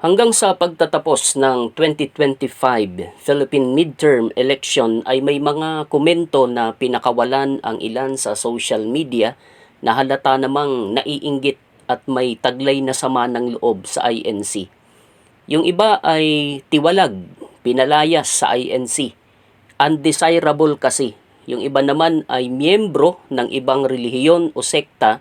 Hanggang sa pagtatapos ng 2025 Philippine midterm election ay may mga komento na pinakawalan ang ilan sa social media na halata namang naiinggit at may taglay na sama ng loob sa INC. Yung iba ay tiwalag, pinalayas sa INC. Undesirable kasi. Yung iba naman ay miyembro ng ibang relihiyon o sekta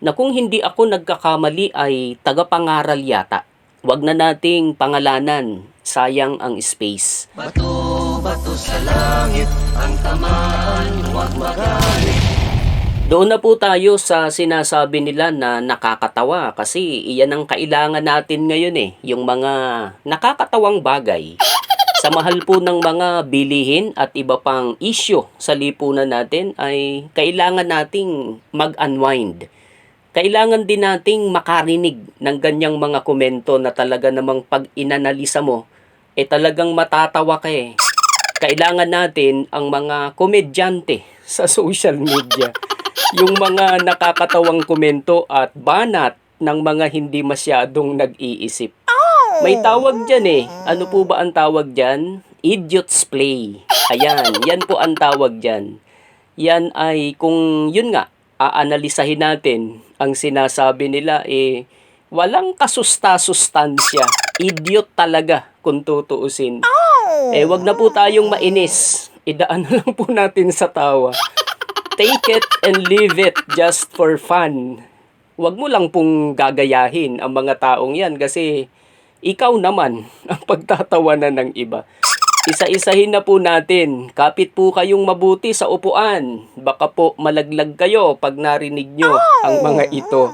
na kung hindi ako nagkakamali ay tagapangaral yata. Huwag na nating pangalanan, sayang ang space. Bato, bato sa langit, ang tamaan, huwag magalit. Doon na po tayo sa sinasabi nila na nakakatawa kasi iyan ang kailangan natin ngayon eh, yung mga nakakatawang bagay. Sa mahal po ng mga bilihin at iba pang issue sa lipunan natin ay kailangan nating mag-unwind. Kailangan din nating makarinig ng ganyang mga komento na talaga namang pag inanalisa mo, eh talagang matatawa ka eh. Kailangan natin ang mga komedyante sa social media. Yung mga nakakatawang komento at banat ng mga hindi masyadong nag-iisip. May tawag dyan eh. Ano po ba ang tawag dyan? Idiot's play. Ayan, yan po ang tawag dyan. Yan ay kung yun nga, aanalisahin natin ang sinasabi nila eh walang kasusta-sustansya. Idiot talaga kung tutuusin. Eh wag na po tayong mainis. Idaan na lang po natin sa tawa. Take it and leave it just for fun. Huwag mo lang pong gagayahin ang mga taong yan kasi ikaw naman ang pagtatawanan ng iba. Isa-isahin na po natin. Kapit po kayong mabuti sa upuan. Baka po malaglag kayo pag narinig nyo ang mga ito.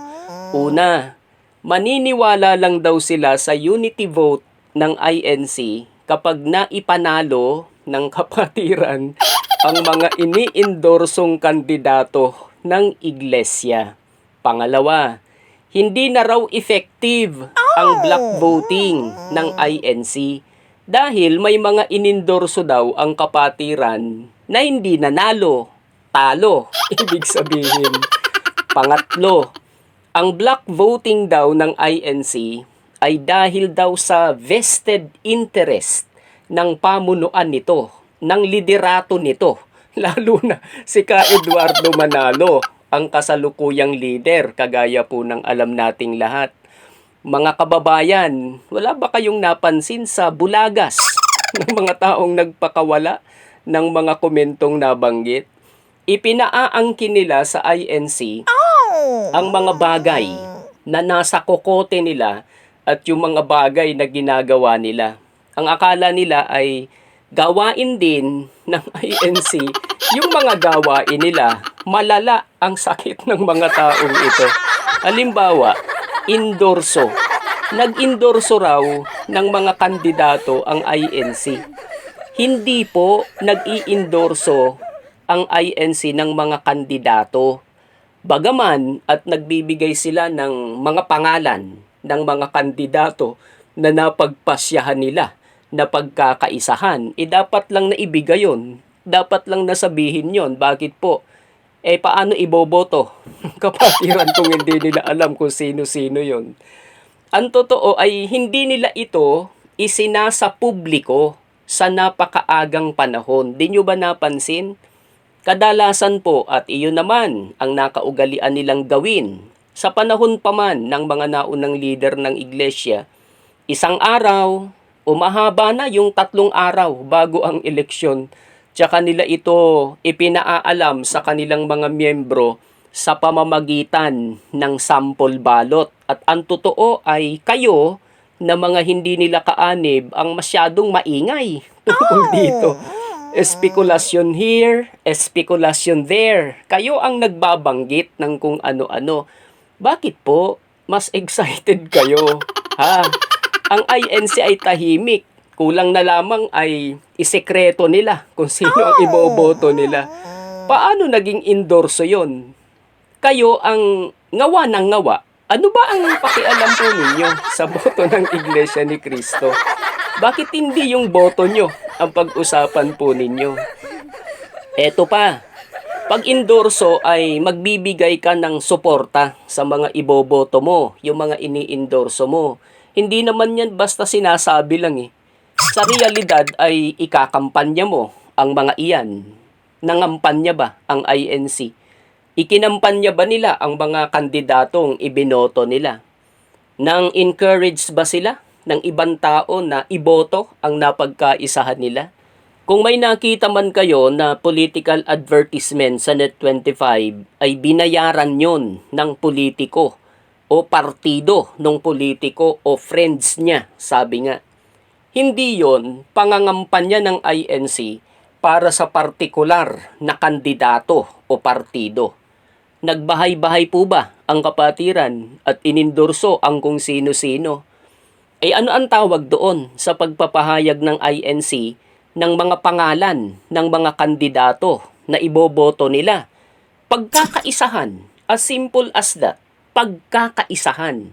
Una, maniniwala lang daw sila sa unity vote ng INC kapag naipanalo ng kapatiran ang mga iniindorsong kandidato ng iglesia. Pangalawa, hindi na raw effective ang block voting ng INC dahil may mga inindorso daw ang kapatiran na hindi nanalo, talo, ibig sabihin. Pangatlo, ang block voting daw ng INC ay dahil daw sa vested interest ng pamunuan nito, ng liderato nito, lalo na si Ka Eduardo Manalo, ang kasalukuyang leader, kagaya po ng alam nating lahat. Mga kababayan, wala ba kayong napansin sa bulagas ng mga taong nagpakawala ng mga komentong nabanggit? Ipinaangkin nila sa INC ang mga bagay na nasa kokote nila at yung mga bagay na ginagawa nila. Ang akala nila ay gawain din ng INC yung mga gawain nila. Malala ang sakit ng mga taong ito. Halimbawa, indorso. Nag-indorso raw ng mga kandidato ang INC. Hindi po nag-iindorso ang INC ng mga kandidato. Bagaman at nagbibigay sila ng mga pangalan ng mga kandidato na napagpasyahan nila na pagkakaisahan, eh dapat lang na ibigay yon. Dapat lang nasabihin yon. Bakit po? Eh paano iboboto? Kapatiran kung hindi nila alam kung sino-sino yon. Ang totoo ay hindi nila ito isinasa publiko sa napakaagang panahon. Di nyo ba napansin? Kadalasan po at iyon naman ang nakaugalian nilang gawin sa panahon pa man ng mga naunang leader ng iglesia, isang araw, umahaba na yung tatlong araw bago ang eleksyon, tsaka nila ito ipinaalam sa kanilang mga miyembro sa pamamagitan ng sample balot. At ang totoo ay kayo na mga hindi nila kaanib ang masyadong maingay tungkol dito. Espekulasyon here, espekulasyon there. Kayo ang nagbabanggit ng kung ano-ano. Bakit po? Mas excited kayo. Ha? Ang INC ay tahimik. Kulang na lamang ay isekreto nila kung sino ang iboboto nila. Paano naging endorso yon? Kayo ang ngawa ng ngawa. Ano ba ang pakialam po ninyo sa boto ng Iglesia ni Cristo? Bakit hindi yung boto nyo ang pag-usapan po ninyo? Eto pa, pag endorso ay magbibigay ka ng suporta sa mga iboboto mo, yung mga ini-endorso mo. Hindi naman yan basta sinasabi lang eh. Sa realidad ay ikakampanya mo ang mga iyan. Nangampanya ba ang INC? Ikinampanya ba nila ang mga kandidatong ibinoto nila? Nang encourage ba sila ng ibang tao na iboto ang napagkaisahan nila? Kung may nakita man kayo na political advertisement sa Net25 ay binayaran yon ng politiko o partido ng politiko o friends niya, sabi nga. Hindi yon pangangampanya ng INC para sa partikular na kandidato o partido. Nagbahay-bahay po ba ang kapatiran at inindorso ang kung sino-sino? Eh ano ang tawag doon sa pagpapahayag ng INC ng mga pangalan ng mga kandidato na iboboto nila? Pagkakaisahan. As simple as that. Pagkakaisahan.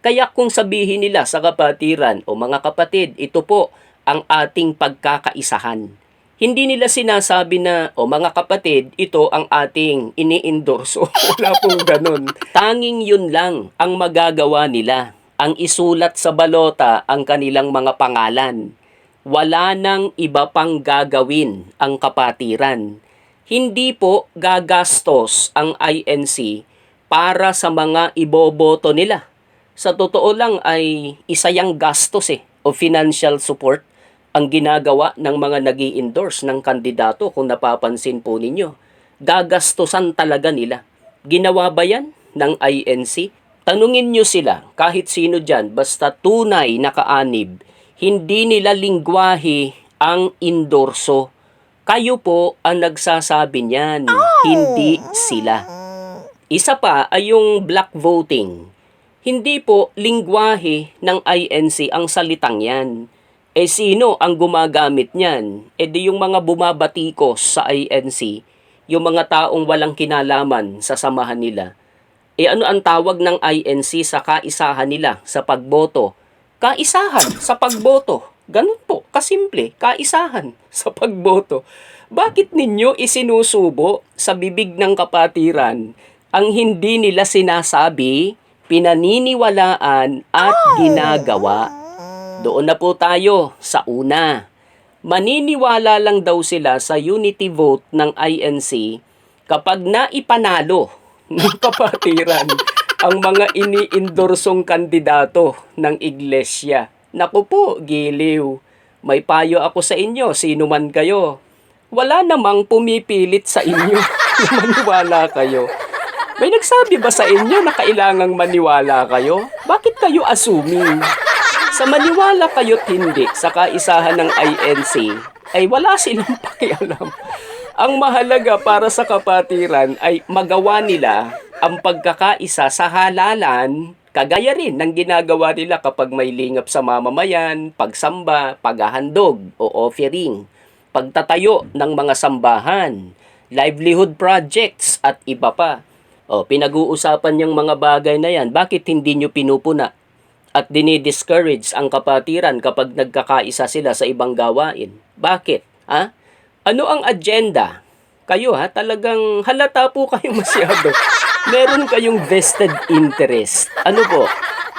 Kaya kung sabihin nila sa kapatiran o mga kapatid, ito po ang ating pagkakaisahan. Hindi nila sinasabi na, o mga kapatid, ito ang ating iniendorso. Wala pong ganun. Tanging yun lang ang magagawa nila. Ang isulat sa balota ang kanilang mga pangalan. Wala nang iba pang gagawin ang kapatiran. Hindi po gagastos ang INC para sa mga iboboto nila sa totoo lang ay isa yang gastos eh o financial support ang ginagawa ng mga nag endorse ng kandidato kung napapansin po ninyo. Gagastosan talaga nila. Ginawa ba yan ng INC? Tanungin nyo sila, kahit sino dyan, basta tunay na kaanib, hindi nila lingwahe ang endorso. Kayo po ang nagsasabi niyan, hindi sila. Isa pa ay yung black voting. Hindi po lingwahe ng INC ang salitang yan. Eh sino ang gumagamit niyan? Eh di yung mga bumabatikos sa INC, yung mga taong walang kinalaman sa samahan nila. Eh ano ang tawag ng INC sa kaisahan nila sa pagboto? Kaisahan sa pagboto. Ganun po, kasimple, kaisahan sa pagboto. Bakit ninyo isinusubo sa bibig ng kapatiran ang hindi nila sinasabi, pinaniniwalaan at ginagawa? Doon na po tayo sa una. Maniniwala lang daw sila sa unity vote ng INC kapag naipanalo ng kapatiran ang mga iniindorsong kandidato ng iglesia. Naku po, giliw. May payo ako sa inyo, sino man kayo. Wala namang pumipilit sa inyo maniwala kayo. May nagsabi ba sa inyo na kailangang maniwala kayo? Bakit kayo assuming? Sa maniwala kayo't hindi sa kaisahan ng INC, ay wala silang pakialam. Ang mahalaga para sa kapatiran ay magawa nila ang pagkakaisa sa halalan, kagaya rin ng ginagawa nila kapag may lingap sa mamamayan, pagsamba, paghahandog o offering, pagtatayo ng mga sambahan, livelihood projects at iba pa. O, pinag-uusapan yung mga bagay na yan, bakit hindi nyo pinupuna? At dinidiscourage ang kapatiran kapag nagkakaisa sila sa ibang gawain. Bakit? Ha? Ano ang agenda? Kayo ha, talagang halata po kayo masyado. Meron kayong vested interest. Ano po?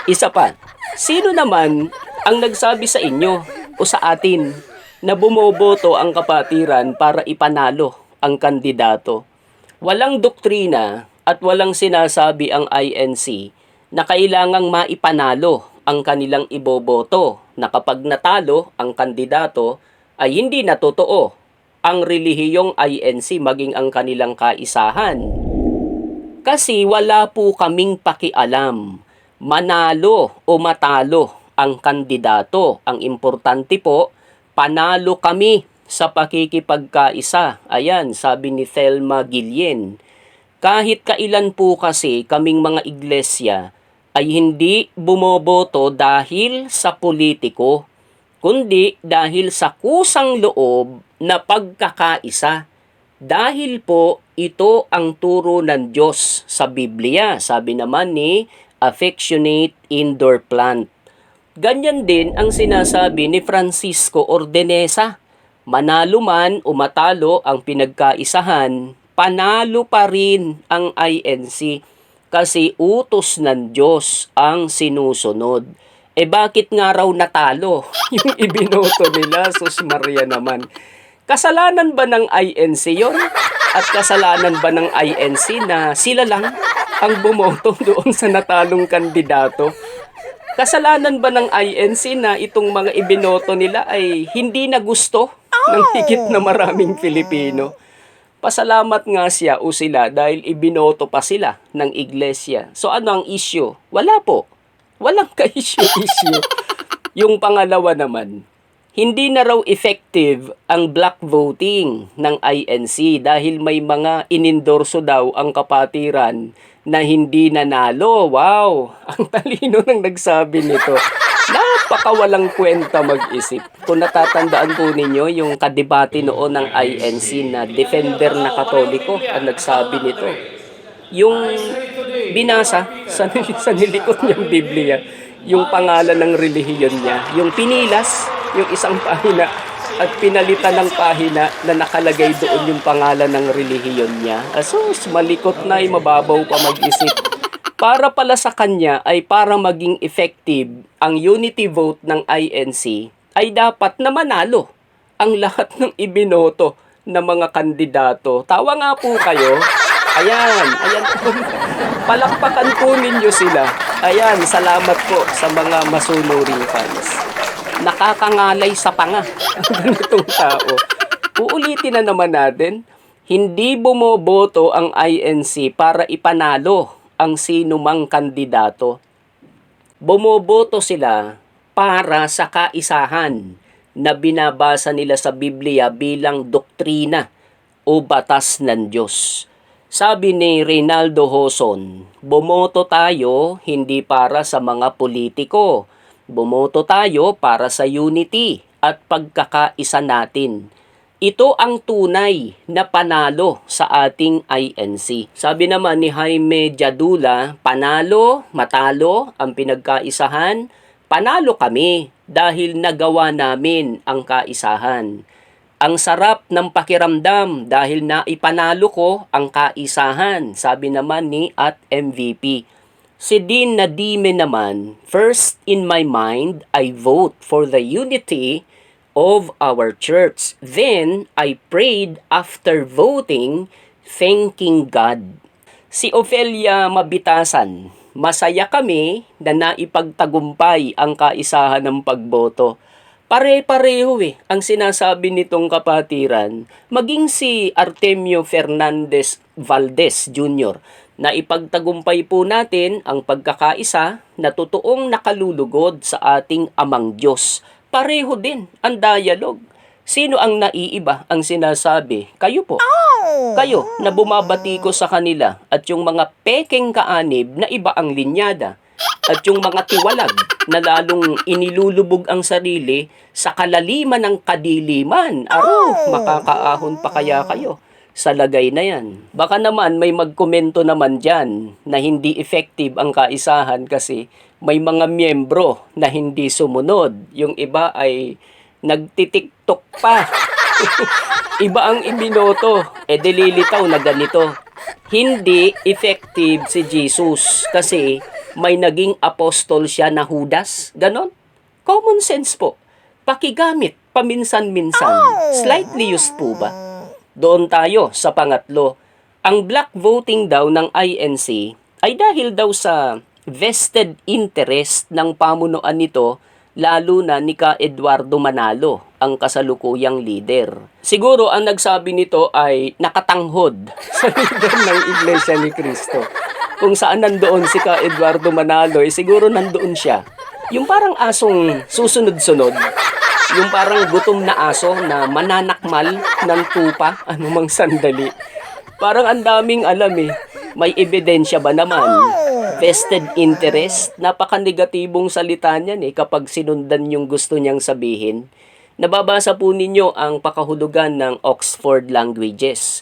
Isa pa, sino naman ang nagsabi sa inyo o sa atin na bumoboto ang kapatiran para ipanalo ang kandidato? Walang doktrina at walang sinasabi ang INC na kailangang maipanalo ang kanilang iboboto na kapag natalo ang kandidato ay hindi na totoo ang relihiyong INC maging ang kanilang kaisahan. Kasi wala po kaming pakialam manalo o matalo ang kandidato. Ang importante po, panalo kami sa pakikipagkaisa. Ayan, sabi ni Thelma Gillen. Kahit kailan po kasi kaming mga iglesia ay hindi bumoboto dahil sa politiko, kundi dahil sa kusang loob na pagkakaisa. Dahil po ito ang turo ng Diyos sa Biblia. Sabi naman ni affectionate indoor plant. Ganyan din ang sinasabi ni Francisco Ordenesa. Manalo man o matalo ang pinagkaisahan, panalo pa rin ang INC kasi utos ng Diyos ang sinusunod. Eh bakit nga raw natalo yung ibinoto nila? Sus Maria naman. Kasalanan ba ng INC yon? At kasalanan ba ng INC na sila lang ang bumoto doon sa natalong kandidato? Kasalanan ba ng INC na itong mga ibinoto nila ay hindi na gusto ng higit na maraming Pilipino? Pasalamat nga siya o sila dahil ibinoto pa sila ng iglesia. So ano ang issue? Wala po. Walang ka-issue-issue. Yung pangalawa naman, hindi na raw effective ang black voting ng INC dahil may mga inendorso daw ang kapatiran na hindi nanalo. Wow! Ang talino ng nagsabi nito. Napakawalang kwenta mag-isip. Kung natatandaan po ninyo, yung kadebate noon ng INC na defender na katoliko ang nagsabi nito. Yung binasa sa, sa nilikot niyang Biblia, yung pangalan ng relihiyon niya, yung pinilas, yung isang pahina, at pinalitan ng pahina na nakalagay doon yung pangalan ng relihiyon niya. Asus, malikot na ay mababaw pa mag-isip. Para pala sa kanya ay para maging effective ang unity vote ng INC ay dapat na manalo ang lahat ng ibinoto na mga kandidato. Tawa nga po kayo. Ayan, ayan po. Palakpakan po ninyo sila. Ayan, salamat po sa mga masunuring fans. Nakakangalay sa panga ang ganitong tao. Uulitin na naman natin, hindi bumoboto ang INC para ipanalo ang sino mang kandidato. Bumoboto sila para sa kaisahan na binabasa nila sa Biblia bilang doktrina o batas ng Diyos. Sabi ni Reynaldo Hoson, bumoto tayo hindi para sa mga politiko. Bumoto tayo para sa unity at pagkakaisa natin. Ito ang tunay na panalo sa ating INC. Sabi naman ni Jaime Jadula, panalo, matalo ang pinagkaisahan, panalo kami dahil nagawa namin ang kaisahan. Ang sarap ng pakiramdam dahil naipanalo ko ang kaisahan, sabi naman ni at MVP. Si Dean Nadime naman, first in my mind, I vote for the unity of our church. Then, I prayed after voting, thanking God. Si Ofelia Mabitasan, masaya kami na naipagtagumpay ang kaisahan ng pagboto. Pare-pareho eh ang sinasabi nitong kapatiran, maging si Artemio Fernandez Valdez Jr. na ipagtagumpay po natin ang pagkakaisa na totoong nakalulugod sa ating amang Diyos. Pareho din ang dialogue. Sino ang naiiba ang sinasabi? Kayo po. Kayo na bumabati ko sa kanila at yung mga peking kaanib na iba ang linyada at yung mga tiwalag na lalong inilulubog ang sarili sa kalaliman ng kadiliman. Aro, makakaahon pa kaya kayo sa lagay na yan. Baka naman may magkomento naman dyan na hindi effective ang kaisahan kasi may mga miyembro na hindi sumunod. Yung iba ay nagtitiktok pa. iba ang ibinoto. E dililitaw na ganito. Hindi effective si Jesus kasi may naging apostol siya na Judas. Ganon. Common sense po. Pakigamit paminsan-minsan. Slightly used po ba? Doon tayo sa pangatlo. Ang black voting daw ng INC ay dahil daw sa vested interest ng pamunuan nito lalo na ni ka Eduardo Manalo, ang kasalukuyang leader. Siguro ang nagsabi nito ay nakatanghod sa leader ng Iglesia ni Cristo. Kung saan nandoon si ka Eduardo Manalo, eh, siguro nandoon siya. Yung parang asong susunod-sunod, yung parang gutom na aso na mananakmal ng tupa anumang sandali. Parang ang daming alam eh. May ebidensya ba naman? Vested interest? Napaka-negatibong salita niyan eh kapag sinundan yung gusto niyang sabihin. Nababasa po ninyo ang pakahulugan ng Oxford Languages.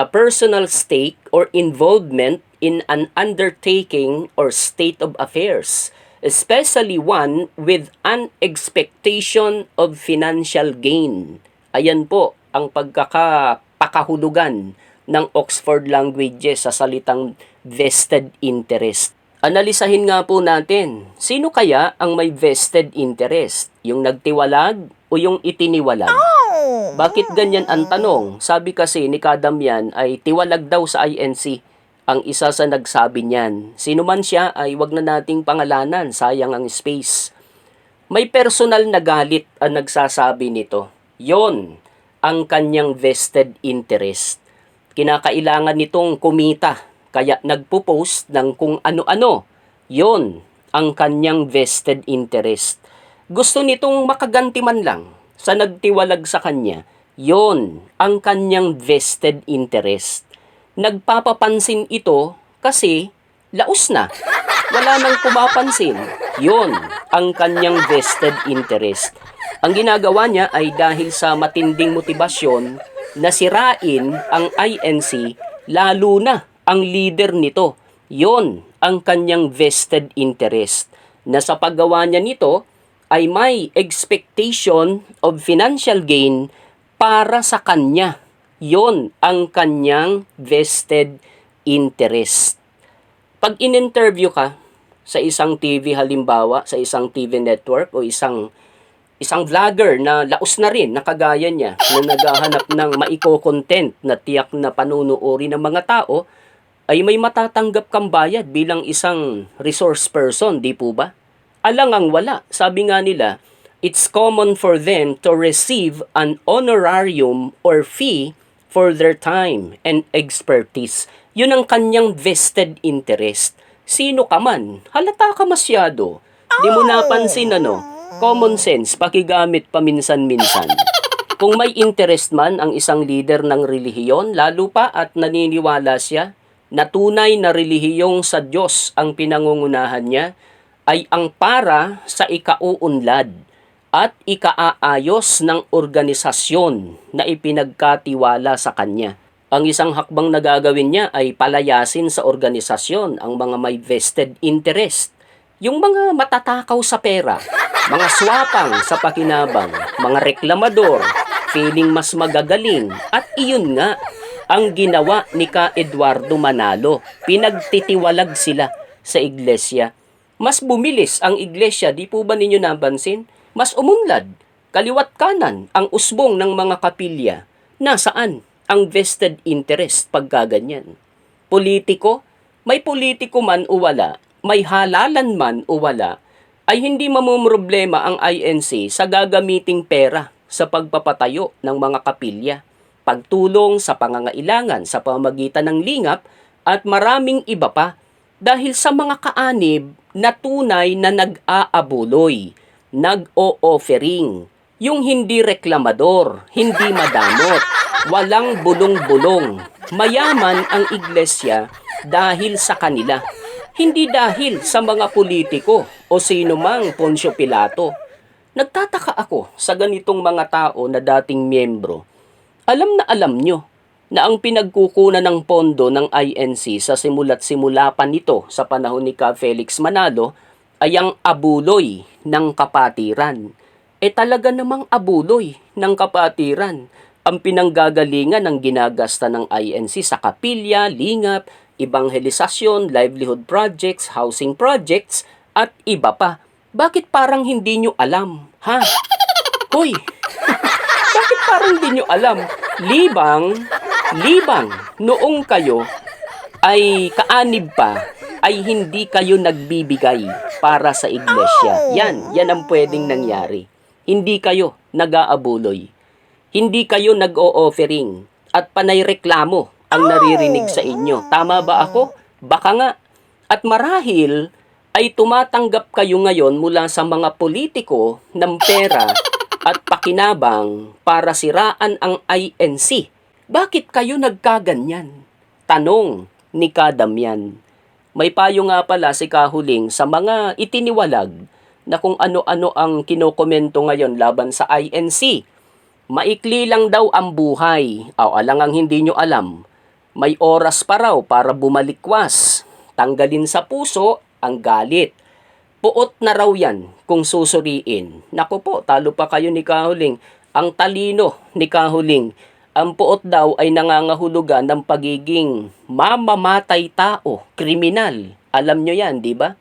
A personal stake or involvement in an undertaking or state of affairs, especially one with an expectation of financial gain. Ayan po ang pagkakapakahulugan ng Oxford Languages sa salitang vested interest. Analisahin nga po natin, sino kaya ang may vested interest? Yung nagtiwalag o yung itiniwalag? Bakit ganyan ang tanong? Sabi kasi ni Kadamyan ay tiwalag daw sa INC ang isa sa nagsabi niyan. Sino man siya ay wag na nating pangalanan, sayang ang space. May personal na galit ang nagsasabi nito. Yon ang kanyang vested interest. Kinakailangan nitong kumita, kaya nagpo-post ng kung ano-ano. Yon ang kanyang vested interest. Gusto nitong makaganti man lang sa nagtiwalag sa kanya. Yon ang kanyang vested interest. Nagpapapansin ito kasi laos na. Wala nang pumapansin. Yon ang kanyang vested interest. Ang ginagawa niya ay dahil sa matinding motibasyon na sirain ang INC lalo na ang leader nito. Yon ang kanyang vested interest. Na sa paggawa niya nito ay may expectation of financial gain para sa kanya. Yon ang kanyang vested interest. Pag in-interview ka sa isang TV halimbawa, sa isang TV network o isang isang vlogger na laos na rin, nakagaya niya, na naghahanap ng maiko-content na tiyak na panunuori ng mga tao, ay may matatanggap kang bayad bilang isang resource person, di po ba? Alangang wala. Sabi nga nila, it's common for them to receive an honorarium or fee for their time and expertise. Yun ang kanyang vested interest. Sino ka man, halata ka masyado. Di mo napansin ano, common sense, pakigamit paminsan-minsan. Kung may interest man ang isang leader ng relihiyon, lalo pa at naniniwala siya na tunay na relihiyong sa Diyos ang pinangungunahan niya, ay ang para sa ikauunlad at ikaaayos ng organisasyon na ipinagkatiwala sa kanya. Ang isang hakbang na gagawin niya ay palayasin sa organisasyon ang mga may vested interest, yung mga matatakaw sa pera, mga swapang sa pakinabang, mga reklamador, feeling mas magagaling, at iyon nga ang ginawa ni Ka Eduardo Manalo. Pinagtitiwalag sila sa iglesia. Mas bumilis ang iglesia, di po ba ninyo nabansin? Mas umunlad, kaliwat kanan ang usbong ng mga kapilya. Nasaan ang vested interest pagkaganyan? Politiko, may politiko man o wala, may halalan man o wala, ay hindi mamumroblema ang INC sa gagamiting pera sa pagpapatayo ng mga kapilya, pagtulong sa pangangailangan sa pamagitan ng lingap at maraming iba pa dahil sa mga kaanib na tunay na nag-aabuloy, nag-o-offering, yung hindi reklamador, hindi madamot, walang bulong-bulong. Mayaman ang iglesia dahil sa kanila, hindi dahil sa mga politiko o sino mang Poncio Pilato. Nagtataka ako sa ganitong mga tao na dating miyembro. Alam na alam nyo na ang pinagkukunan ng pondo ng INC sa simula't simula pa nito sa panahon ni Ka Felix Manalo ay ang abuloy ng kapatiran. E talaga namang abuloy ng kapatiran ang pinanggagalingan ng ginagasta ng INC sa kapilya, lingap, ebanghelisasyon, livelihood projects, housing projects, at iba pa. Bakit parang hindi nyo alam? Ha? Hoy! Bakit parang hindi nyo alam? Libang, libang, noong kayo ay kaanib pa, ay hindi kayo nagbibigay para sa iglesia. Yan, yan ang pwedeng nangyari. Hindi kayo nag-aabuloy. Hindi kayo nag-o-offering at panay reklamo ang naririnig sa inyo. Tama ba ako? Baka nga. At marahil ay tumatanggap kayo ngayon mula sa mga politiko ng pera at pakinabang para siraan ang INC. Bakit kayo nagkaganyan? Tanong ni Kadamyan. May payo nga pala si Kahuling sa mga itiniwalag na kung ano-ano ang kinokomento ngayon laban sa INC. Maikli lang daw ang buhay. O alang ang hindi nyo alam. May oras pa raw para bumalikwas. Tanggalin sa puso ang galit. Puot na raw yan kung susuriin. Naku po, talo pa kayo ni Kahuling. Ang talino ni Kahuling. Ang puot daw ay nangangahulugan ng pagiging mamamatay tao, kriminal. Alam nyo yan, di ba?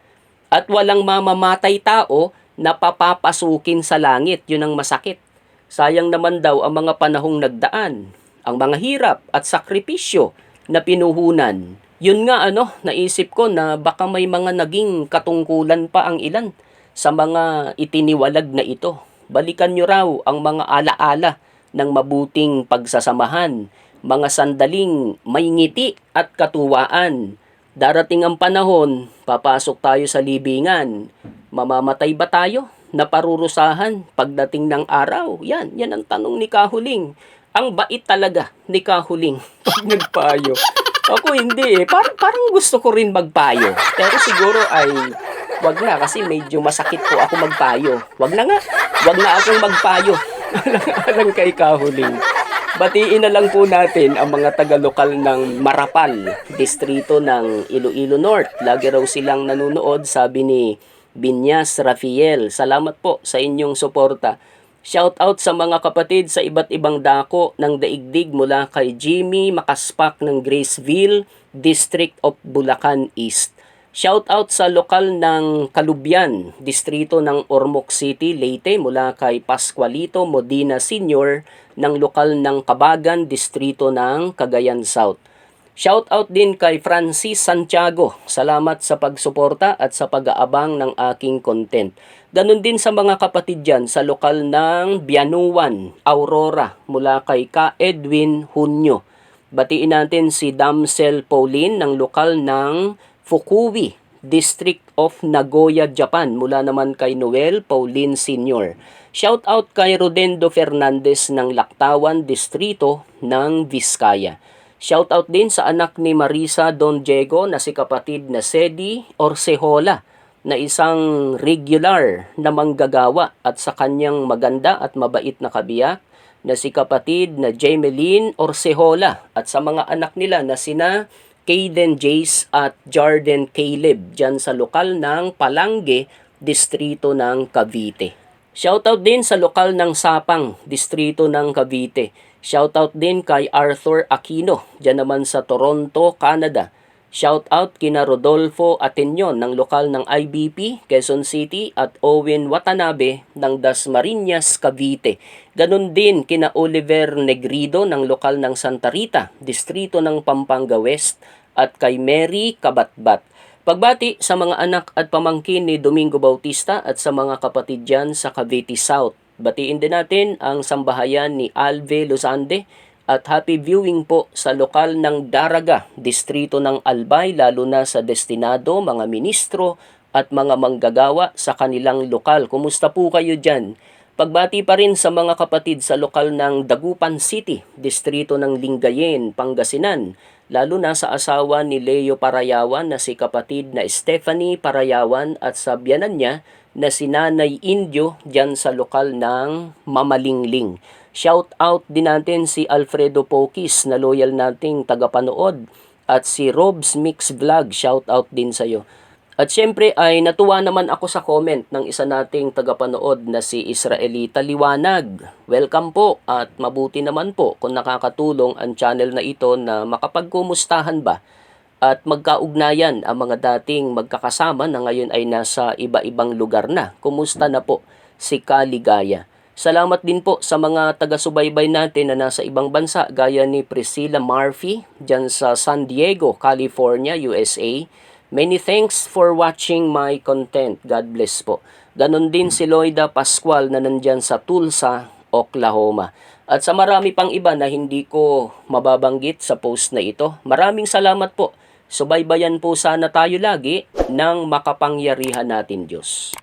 At walang mamamatay tao na papapasukin sa langit. Yun ang masakit. Sayang naman daw ang mga panahong nagdaan, ang mga hirap at sakripisyo na pinuhunan. Yun nga ano, naisip ko na baka may mga naging katungkulan pa ang ilan sa mga itiniwalag na ito. Balikan nyo raw ang mga alaala ng mabuting pagsasamahan, mga sandaling may ngiti at katuwaan. Darating ang panahon, papasok tayo sa libingan. Mamamatay ba tayo? Naparurusahan pagdating ng araw? Yan, yan ang tanong ni Kahuling. Ang bait talaga ni Kahuling pag nagpayo. Ako hindi eh. Par- parang gusto ko rin magpayo. Pero siguro ay wag na kasi medyo masakit po ako magpayo. Wag na nga. Wag na akong magpayo. Alang kay Kahuling. Batiin na lang po natin ang mga taga-lokal ng Marapal, distrito ng Iloilo North. Lagi raw silang nanonood, sabi ni Binyas Rafael. Salamat po sa inyong suporta. Shout out sa mga kapatid sa iba't ibang dako ng daigdig mula kay Jimmy Makaspak ng Graceville, District of Bulacan East. Shout out sa lokal ng Kalubyan, distrito ng Ormoc City, Leyte mula kay Pascualito Modina Sr. ng lokal ng Kabagan, distrito ng Cagayan South. Shout out din kay Francis Santiago. Salamat sa pagsuporta at sa pag-aabang ng aking content. Ganon din sa mga kapatid dyan sa lokal ng Bianuan, Aurora mula kay Ka Edwin Hunyo. Batiin natin si Damsel Pauline ng lokal ng Fukui, District of Nagoya, Japan mula naman kay Noel Pauline Sr. Shout out kay Rodendo Fernandez ng Laktawan, Distrito ng Vizcaya. Shout out din sa anak ni Marisa Don Diego na si kapatid na Sedi Orsehola na isang regular na manggagawa at sa kanyang maganda at mabait na kabiyak na si kapatid na Jameline Orsehola at sa mga anak nila na sina Caden Jace at Jarden Caleb dyan sa lokal ng Palangge, distrito ng Cavite. Shoutout din sa lokal ng Sapang, distrito ng Cavite. Shoutout din kay Arthur Aquino, dyan naman sa Toronto, Canada. Shoutout kina Rodolfo Atenyon ng lokal ng IBP, Quezon City at Owen Watanabe ng Dasmariñas, Cavite. Ganon din kina Oliver Negrido ng lokal ng Santa Rita, distrito ng Pampanga West at kay Mary Kabatbat. Pagbati sa mga anak at pamangkin ni Domingo Bautista at sa mga kapatid dyan sa Cavite South. Batiin din natin ang sambahayan ni Alve Luzande at happy viewing po sa lokal ng Daraga, distrito ng Albay, lalo na sa destinado, mga ministro at mga manggagawa sa kanilang lokal. Kumusta po kayo dyan? Pagbati pa rin sa mga kapatid sa lokal ng Dagupan City, distrito ng Lingayen, Pangasinan, lalo na sa asawa ni Leo Parayawan na si kapatid na Stephanie Parayawan at sa biyanan niya na si Nanay Indio dyan sa lokal ng Mamalingling. Shout out din natin si Alfredo Pokis na loyal nating tagapanood at si Rob's Mix Vlog. Shout out din sa'yo. At syempre ay natuwa naman ako sa comment ng isa nating tagapanood na si Israelita Liwanag. Welcome po at mabuti naman po kung nakakatulong ang channel na ito na makapagkumustahan ba at magkaugnayan ang mga dating magkakasama na ngayon ay nasa iba-ibang lugar na. Kumusta na po si Kaligaya? Salamat din po sa mga taga-subaybay natin na nasa ibang bansa gaya ni Priscilla Murphy dyan sa San Diego, California, USA. Many thanks for watching my content. God bless po. Ganon din si Loida Pascual na nandyan sa Tulsa, Oklahoma. At sa marami pang iba na hindi ko mababanggit sa post na ito, maraming salamat po. Subaybayan po sana tayo lagi ng makapangyarihan natin Diyos.